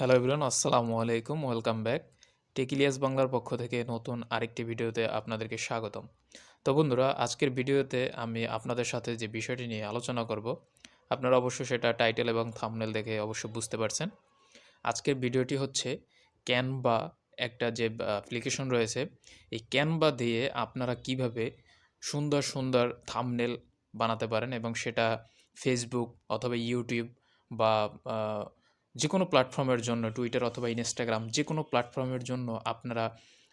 Hello everyone আসসালামু আলাইকুম welcome back টেকিলিয়াস বাংলার পক্ষ থেকে নতুন আরেকটি ভিডিওতে আপনাদেরকে স্বাগতম। তো বন্ধুরা, আজকের ভিডিওতে আমি আপনাদের সাথে যে বিষয়টি নিয়ে আলোচনা করব, আপনারা অবশ্য সেটা টাইটেল এবং থামনেল দেখে অবশ্যই বুঝতে পারছেন। আজকের ভিডিওটি হচ্ছে ক্যানভা একটা যে অ্যাপ্লিকেশন রয়েছে, এই ক্যানভা দিয়ে আপনারা কীভাবে সুন্দর সুন্দর থামনেল বানাতে পারেন এবং সেটা ফেসবুক অথবা ইউটিউব বা যে কোনো প্ল্যাটফর্মের জন্য টুইটার অথবা ইনস্টাগ্রাম যে কোনো প্ল্যাটফর্মের জন্য আপনারা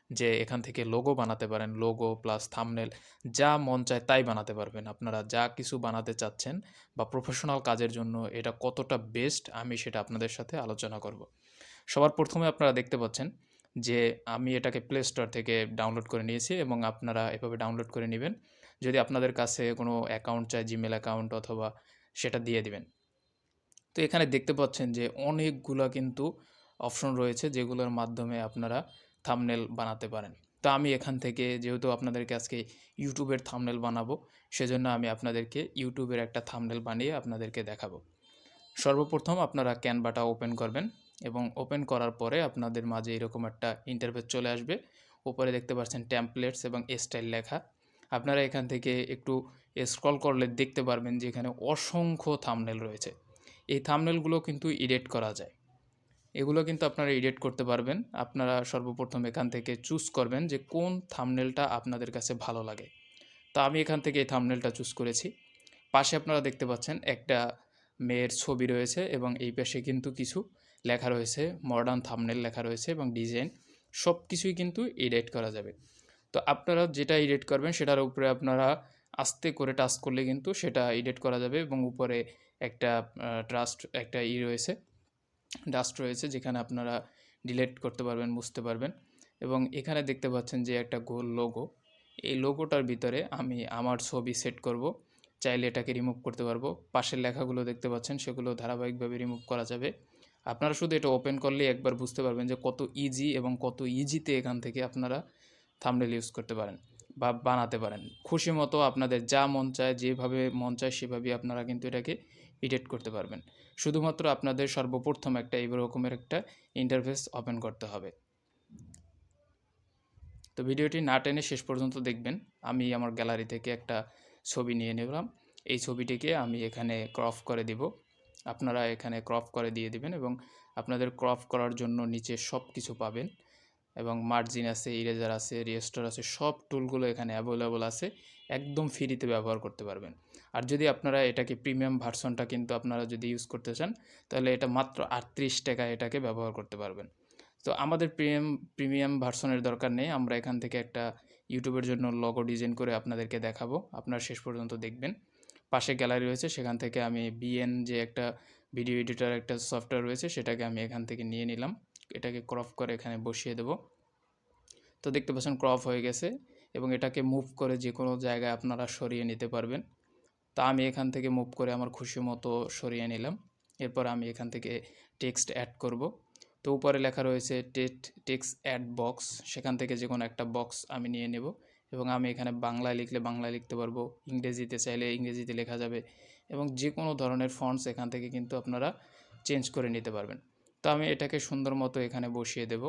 যে এখান থেকে লোগো বানাতে পারেন লোগো প্লাস থামনেল যা মন চায় তাই বানাতে পারবেন। আপনারা যা কিছু বানাতে চাচ্ছেন বা প্রফেশনাল কাজের জন্য এটা কতটা বেস্ট আমি সেটা আপনাদের সাথে আলোচনা করব। সবার প্রথমে আপনারা দেখতে পাচ্ছেন যে আমি এটাকে প্লে স্টোর থেকে ডাউনলোড করে নিয়েছি এবং আপনারা এভাবে ডাউনলোড করে নেবেন। যদি আপনাদের কাছে কোনো অ্যাকাউন্ট চায় জিমেল অ্যাকাউন্ট অথবা সেটা দিয়ে দিবেন। তো এখানে দেখতে পাচ্ছেন যে অনেকগুলা কিন্তু অপশন রয়েছে যেগুলোর মাধ্যমে আপনারা থামনেল বানাতে পারেন। তো আমি এখান থেকে যেহেতু আপনাদেরকে আজকে ইউটিউবের থামনেল বানাবো, সেজন্য আমি আপনাদেরকে ইউটিউবের একটা থামনেল বানিয়ে আপনাদেরকে দেখাবো। সর্বপ্রথম আপনারা ক্যানভাটা ওপেন করবেন এবং ওপেন করার পরে আপনাদের মাঝে এরকম একটা ইন্টারফেস চলে আসবে। উপরে দেখতে পাচ্ছেন ট্যাম্পলেটস এবং স্টাইল লেখা। আপনারা এখান থেকে একটু স্ক্রল করলে দেখতে পারবেন যে এখানে অসংখ্য থামনেল রয়েছে। এই থামনেলগুলো কিন্তু এডিট করা যায়। এগুলো কিন্তু আপনারা এডিট করতে পারবেন। আপনারা সর্বপ্রথম এখান থেকে চুজ করবেন যে কোন থামনেলটা আপনাদের কাছে ভালো লাগে। তা আমি এখান থেকে এই থামনেলটা চুজ করেছি। পাশে আপনারা দেখতে পাচ্ছেন একটা মেয়ের ছবি রয়েছে এবং এই পাশে কিন্তু কিছু লেখা রয়েছে মডার্ন থামনেল লেখা রয়েছে এবং ডিজাইন সব কিছুই কিন্তু এডিট করা যাবে। তো আপনারা যেটা এডিট করবেন সেটার উপরে আপনারা আস্তে করে টাচ করলে কিন্তু সেটা এডিট করা যাবে এবং উপরে একটা ট্রাস্ট একটা ই রয়েছে ডাস্ট রয়েছে যেখানে আপনারা ডিলেট করতে পারবেন, বুঝতে পারবেন। এবং এখানে দেখতে পাচ্ছেন যে একটা গোল লোগো এই লোগোটার ভিতরে আমি আমার ছবি সেট করব। চাইলে এটাকে রিমুভ করতে পারব। পাশের লেখাগুলো দেখতে পাচ্ছেন, সেগুলো ধারাবাহিকভাবে রিমুভ করা যাবে। আপনারা শুধু এটা ওপেন করলে একবার বুঝতে পারবেন যে কত ইজি এবং কত ইজিতে এখান থেকে আপনারা থামনেল ইউজ করতে পারেন। বা বানাতে পারেন। খুশি মতো আপনাদের যা মন চায়, যেভাবে মন চায় সেভাবেই আপনারা কিন্তু এটাকে এডিট করতে পারবেন। শুধুমাত্র আপনাদের সর্বপ্রথম একটা এই রকমের একটা ইন্টারফেস ওপেন করতে হবে। তো ভিডিওটি না টেনে শেষ পর্যন্ত দেখবেন। আমি আমার গ্যালারি থেকে একটা ছবি নিয়ে নিলাম। এই ছবিটিকে আমি এখানে ক্রপ করে দিব। আপনারা এখানে ক্রপ করে দিয়ে দিবেন এবং আপনাদের ক্রপ করার জন্য নিচে সব কিছু পাবেন। এবং মার্জিন আছে ইরেজার আছে রিয়েস্টোর আছে, সব টুলগুলো এখানে অ্যাভেলেবল আছে। একদম ফ্রিতে ব্যবহার করতে পারবেন। আর যদি আপনারা এটাকে প্রিমিয়াম ভার্সনটা কিন্তু আপনারা যদি ইউজ করতে চান, তাহলে এটা মাত্র আটত্রিশ টাকায় এটাকে ব্যবহার করতে পারবেন। তো আমাদের প্রিমিয়াম প্রিমিয়াম ভার্সনের দরকার নেই। আমরা এখান থেকে একটা ইউটিউবের জন্য লগো ডিজাইন করে আপনাদেরকে দেখাবো। আপনারা শেষ পর্যন্ত দেখবেন। পাশে গ্যালারি রয়েছে, সেখান থেকে আমি বিএন যে একটা ভিডিও এডিটার একটা সফটওয়্যার রয়েছে, সেটাকে আমি এখান থেকে নিয়ে নিলাম। এটাকে ক্রপ করে এখানে বসিয়ে দেব। তো দেখতে পাচ্ছেন ক্রপ হয়ে গেছে এবং এটাকে মুভ করে যে কোনো জায়গায় আপনারা সরিয়ে নিতে পারবেন। তা আমি এখান থেকে মুভ করে আমার খুশি মতো সরিয়ে নিলাম। এরপর আমি এখান থেকে টেক্সট অ্যাড করব। তো উপরে লেখা রয়েছে টেট টেক্সট অ্যাড বক্স সেখান থেকে যে কোনো একটা বক্স আমি নিয়ে নেব এবং আমি এখানে বাংলায় লিখলে বাংলায় লিখতে পারব। ইংরেজিতে চাইলে ইংরেজিতে লেখা যাবে এবং যে কোনো ধরনের ফন্টস এখান থেকে কিন্তু আপনারা চেঞ্জ করে নিতে পারবেন। তো আমি এটাকে সুন্দর মতো এখানে বসিয়ে দেব।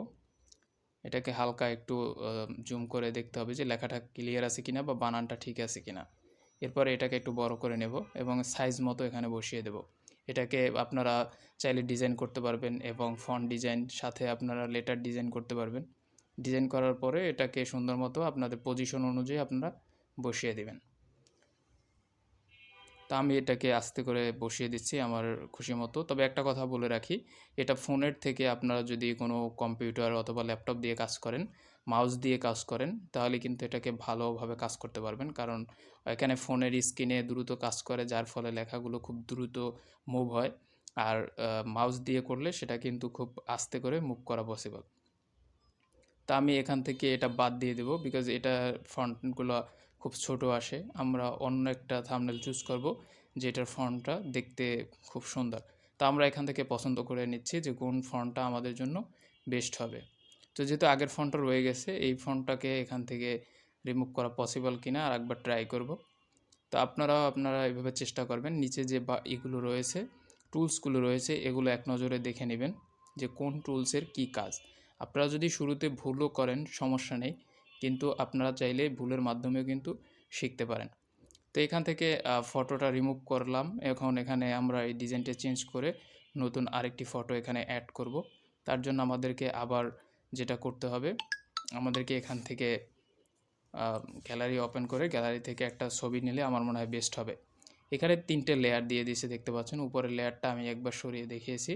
এটাকে হালকা একটু জুম করে দেখতে হবে যে লেখাটা ক্লিয়ার আছে কিনা বা বানানটা ঠিক আছে কিনা। এরপরে এটাকে একটু বড় করে নেব এবং সাইজ মতো এখানে বসিয়ে দেব। এটাকে আপনারা চাইলে ডিজাইন করতে পারবেন এবং ফন্ট ডিজাইন সাথে আপনারা লেটার ডিজাইন করতে পারবেন। ডিজাইন করার পরে এটাকে সুন্দর মতো আপনাদের পজিশন অনুযায়ী আপনারা বসিয়ে দিবেন। তা আমি এটাকে আস্তে করে বসিয়ে দিচ্ছি আমার খুশি মতো। তবে একটা কথা বলে রাখি, এটা ফোনের থেকে আপনারা যদি কোনো কম্পিউটার অথবা ল্যাপটপ দিয়ে কাজ করেন, মাউস দিয়ে কাজ করেন, তাহলে কিন্তু এটাকে ভালোভাবে কাজ করতে পারবেন। কারণ এখানে ফোনের স্ক্রিনে দ্রুত কাজ করে, যার ফলে লেখাগুলো খুব দ্রুত মুভ হয়। আর মাউস দিয়ে করলে সেটা কিন্তু খুব আস্তে করে মুভ করা পসিবল তা আমি এখান থেকে এটা বাদ দিয়ে দেবো বিকজ এটা ফন্টগুলো খুব ছোট আসে। আমরা অন্য একটা থামনেল চুজ করব, যেটার ফন্টটা দেখতে খুব সুন্দর। তা আমরা এখান থেকে পছন্দ করে নিচ্ছি যে কোন ফন্টটা আমাদের জন্য বেস্ট হবে। তো যেহেতু আগের ফন্টটা রয়ে গেছে, এই ফন্টটাকে এখান থেকে রিমুভ করা পসিবল কিনা আর একবার ট্রাই করব। তো আপনারাও আপনারা এভাবে চেষ্টা করবেন, নিচে যে বা, এগুলো রয়েছে, টুলসগুলো রয়েছে, এগুলো এক নজরে দেখে নেবেন যে কোন টুলসের কী কাজ। আপনারা যদি শুরুতে ভুলও করেন, সমস্যা নেই। কিন্তু আপনারা চাইলে ভুলের মাধ্যমেও কিন্তু শিখতে পারেন। তো এখান থেকে ফটোটা রিমুভ করলাম। এখন এখানে আমরা এই ডিজাইনটা চেঞ্জ করে নতুন আরেকটি ফটো এখানে অ্যাড করব। তার জন্য আমাদেরকে আবার যেটা করতে হবে, আমাদেরকে এখান থেকে গ্যালারি ওপেন করে গ্যালারি থেকে একটা ছবি নিলে আমার মনে হয় বেস্ট হবে। এখানে তিনটে লেয়ার দিয়ে দিয়েছে দেখতে পাচ্ছেন। উপরের লেয়ারটা আমি একবার সরিয়ে দেখিয়েছি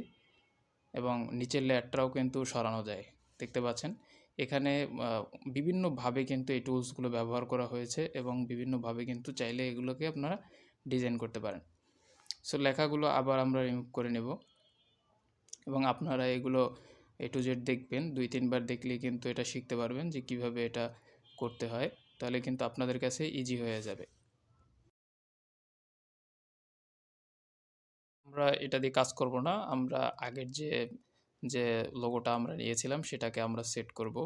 এবং নিচের লেয়ারটাও কিন্তু সরানো যায়। দেখতে পাচ্ছেন? এখানে বিভিন্নভাবে কিন্তু এই টুলসগুলো ব্যবহার করা হয়েছে এবং বিভিন্নভাবে কিন্তু চাইলে এগুলোকে আপনারা ডিজাইন করতে পারেন। সো, লেখাগুলো আবার আমরা রিমুভ করে নেব এবং আপনারা এগুলো এ টু জেড দেখবেন, দুই, তিনবার দেখলেই কিন্তু এটা শিখতে পারবেন যে কীভাবে এটা করতে হয়, তাহলে কিন্তু আপনাদের কাছে ইজি হয়ে যাবে। আমরা এটা দিয়ে কাজ করব না, আমরা আগের যে যে লোগোটা আমরা নিয়েছিলাম সেটাকে আমরা সেট করব।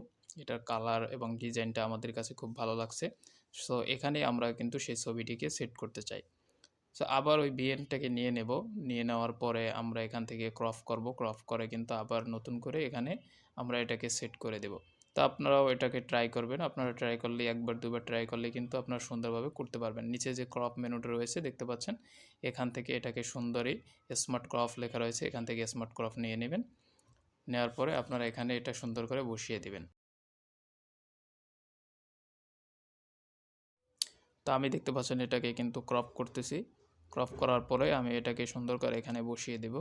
এটার কালার এবং ডিজাইনটা আমাদের কাছে খুব ভালো লাগছে। সো এখানে আমরা কিন্তু সেই ছবিটিকে সেট করতে চাই। সো আবার ওই বিএনটাকে নিয়ে নেব। নিয়ে নেওয়ার পরে আমরা এখান থেকে ক্রফ করব। ক্রফ করে কিন্তু আবার নতুন করে এখানে আমরা এটাকে সেট করে দেব। তো আপনারাও এটাকে ট্রাই করবেন। আপনারা ট্রাই করলে, একবার, দুবার ট্রাই করলে কিন্তু আপনারা সুন্দরভাবে করতে পারবেন। নিচে যে ক্রপ মেনুটা রয়েছে, দেখতে পাচ্ছেন? এখান থেকে এটাকে সুন্দরই স্মার্ট ক্রপ লেখা রয়েছে। এখান থেকে স্মার্ট ক্রপ নিয়ে নেবেন। নেওয়ার পরে আপনারা এখানে এটা সুন্দর করে বসিয়ে দিবেন। তো আমি দেখতে পাচ্ছেন এটাকে কিন্তু ক্রপ করতেছি। ক্রপ করার পরে আমি এটাকে সুন্দর করে এখানে বসিয়ে দেব।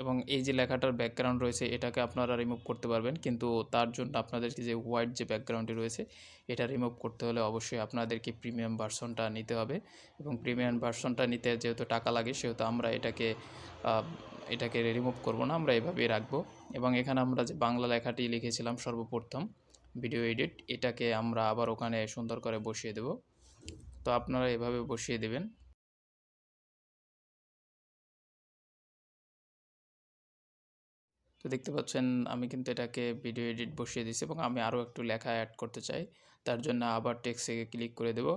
এবং এই যে লেখাটার ব্যাকগ্রাউন্ড রয়েছে, এটাকে আপনারা রিমুভ করতে পারবেন। কিন্তু তার জন্য আপনাদেরকে যে হোয়াইট যে ব্যাকগ্রাউন্ডটি রয়েছে, এটা রিমুভ করতে হলে অবশ্যই আপনাদেরকে প্রিমিয়াম ভার্সনটা নিতে হবে। এবং প্রিমিয়াম ভার্সনটা নিতে যেহেতু টাকা লাগে, সেহেতু আমরা এটাকে এটাকে রিমুভ করব না, আমরা এভাবেই রাখব। এবং এখানে আমরা যে বাংলা লেখাটি লিখেছিলাম সর্বপ্রথম ভিডিও এডিট এটাকে আমরা আবার ওখানে সুন্দর করে বসিয়ে দেব। তো আপনারা এভাবে বসিয়ে দেবেন। তো দেখতে পাচ্ছেন, আমি কিন্তু এটাকে ভিডিও এডিট বসিয়ে দিয়েছি এবং আমি আরও একটু লেখা অ্যাড করতে চাই। তার জন্য আবার টেক্সে ক্লিক করে দেব।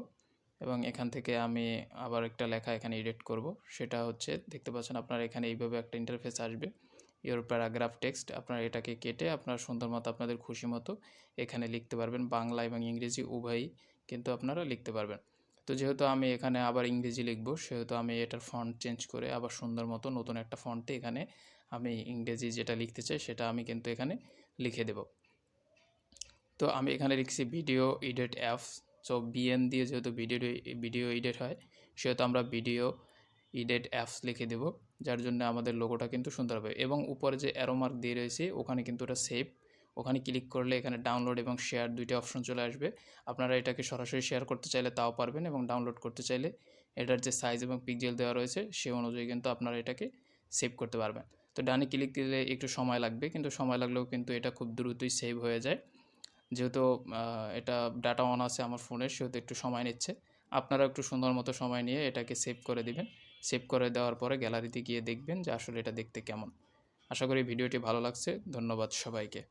এবং এখান থেকে আমি আবার একটা লেখা এখানে এডিট করব। সেটা হচ্ছে, দেখতে পাচ্ছেন আপনার এখানে এইভাবে একটা ইন্টারফেস আসবে। ইওর প্যারাগ্রাফ টেক্সট আপনার এটাকে কেটে আপনার সুন্দর মতো আপনাদের খুশি মতো এখানে লিখতে পারবেন। বাংলা এবং ইংরেজি উভয়ই কিন্তু আপনারা লিখতে পারবেন। তো যেহেতু আমি এখানে আবার ইংরেজি লিখব, সেহেতু আমি এটার ফন্ট চেঞ্জ করে আবার সুন্দর মতো নতুন একটা ফন্টে এখানে আমি ইংরেজি যেটা লিখতে চাই, সেটা আমি কিন্তু এখানে লিখে দেব। তো আমি এখানে লিখছি video edit apps so VN দিয়ে যেহেতু ভিডিও ভিডিও এডিট হয়, সেহেতু আমরা ভিডিও ইডেট অ্যাপস লিখে দেব, যার জন্য আমাদের লোগোটা কিন্তু সুন্দর হবে। এবং উপরে যে অ্যারোমার্ক দিয়ে রয়েছে, ওখানে কিন্তু ওটা সেভ ওখানে ক্লিক করলে এখানে ডাউনলোড এবং শেয়ার দুইটা অপশন চলে আসবে। আপনারা এটাকে সরাসরি শেয়ার করতে চাইলে তাও পারবেন এবং ডাউনলোড করতে চাইলে এটার যে সাইজ এবং পিকজেল দেওয়া রয়েছে, সে অনুযায়ী কিন্তু আপনারা এটাকে সেভ করতে পারবেন। তো ডানে ক্লিক দিলে একটু সময় লাগবে, কিন্তু সময় লাগলেও কিন্তু এটা খুব দ্রুতই সেভ হয়ে যায়। যেহেতু এটা ডাটা অন আছে আমার ফোনের, সেহেতু একটু সময় নিচ্ছে। আপনারা একটু সুন্দর মতো সময় নিয়ে এটাকে সেভ করে দিবেন। সেভ করে দেওয়ার পরে গ্যালারিতে গিয়ে দেখবেন যে আসলে এটা দেখতে কেমন। আশা করি ভিডিওটি ভালো লাগছে। ধন্যবাদ সবাইকে।